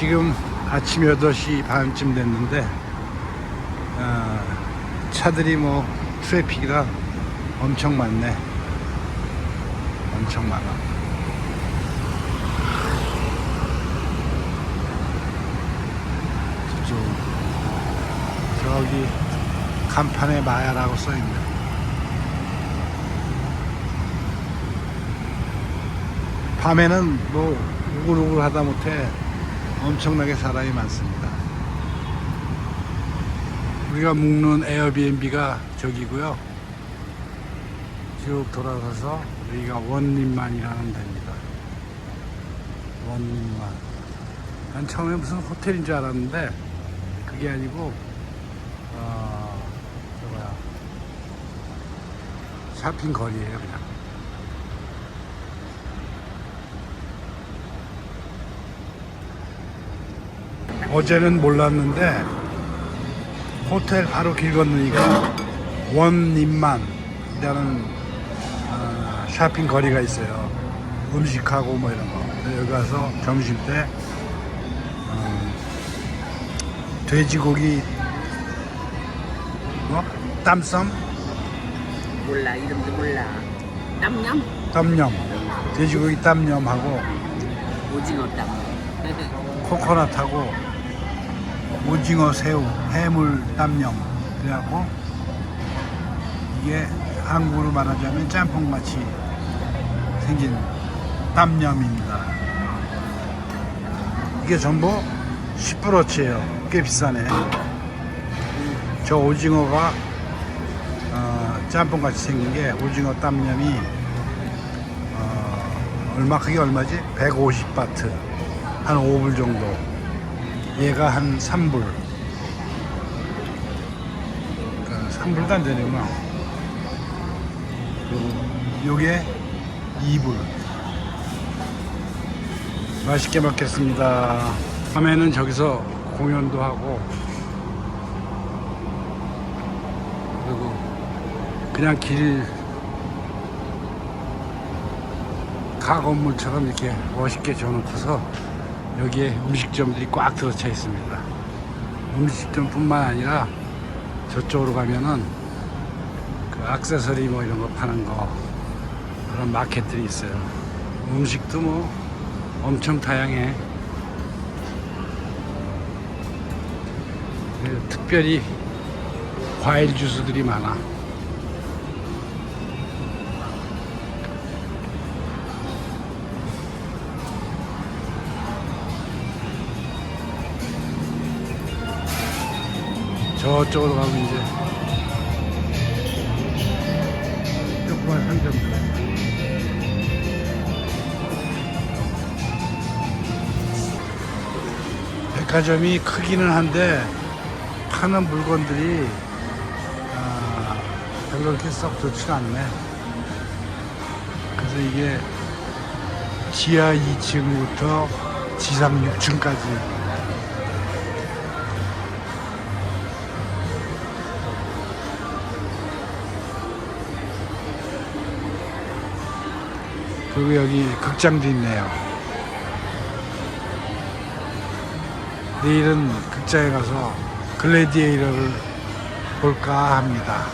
지금 아침 8시 반쯤 됐는데 아, 차들이 뭐 트래픽이라 엄청 많네. 엄청 많아. 저쪽 저기 간판에 마야라고 써있네. 밤에는 뭐 우글우글 하다 못해 엄청나게 사람이 많습니다. 우리가 묵는 에어비앤비가 저기고요. 쭉 돌아서서 여기가 원림만이라는 데입니다. 원림만. 난 처음에 무슨 호텔인 줄 알았는데 그게 아니고 어, 저 뭐야 샤핑 거리예요 그냥. 어제는 몰랐는데 호텔 바로 길 건너니까 원님만이라는 어, 쇼핑 거리가 있어요. 음식하고 뭐 이런 거. 여기 가서 점심 때 어, 돼지고기 뭐? 땀썸? 몰라 이름도 몰라. 땀냠 땀염. 돼지고기 땀염하고 오징어 땀. 코코넛하고 오징어 새우 해물 땀염. 그래갖고 이게 한국으로 말하자면 짬뽕 같이 생긴 땀염입니다. 이게 전부 10브로치예요. 꽤 비싸네. 저 오징어가 어, 짬뽕 같이 생긴 게 오징어 땀염이 어, 얼마 그게 얼마지? 150바트. 한 5불 정도 얘가 한 3불. 그러니까 3불도 안 되는구나 요게 2불. 맛있게 먹겠습니다. 밤에는 저기서 공연도 하고 그리고 그냥 길 가건물처럼 이렇게 멋있게 줘놓고서 여기에 음식점들이 꽉 들어차 있습니다. 음식점뿐만 아니라 저쪽으로 가면은 그 액세서리 뭐 이런 거 파는 거 그런 마켓들이 있어요. 음식도 뭐 엄청 다양해. 그리고 특별히 과일 주스들이 많아. 저쪽으로 가면 이제 조그만 상점들 백화점이 크기는 한데 파는 물건들이 아, 별로 그렇게 썩 좋지가 않네. 그래서 이게 지하 2층부터 지상 6층까지 그리고 여기 극장도 있네요. 내일은 극장에 가서 글래디에이터를 볼까 합니다.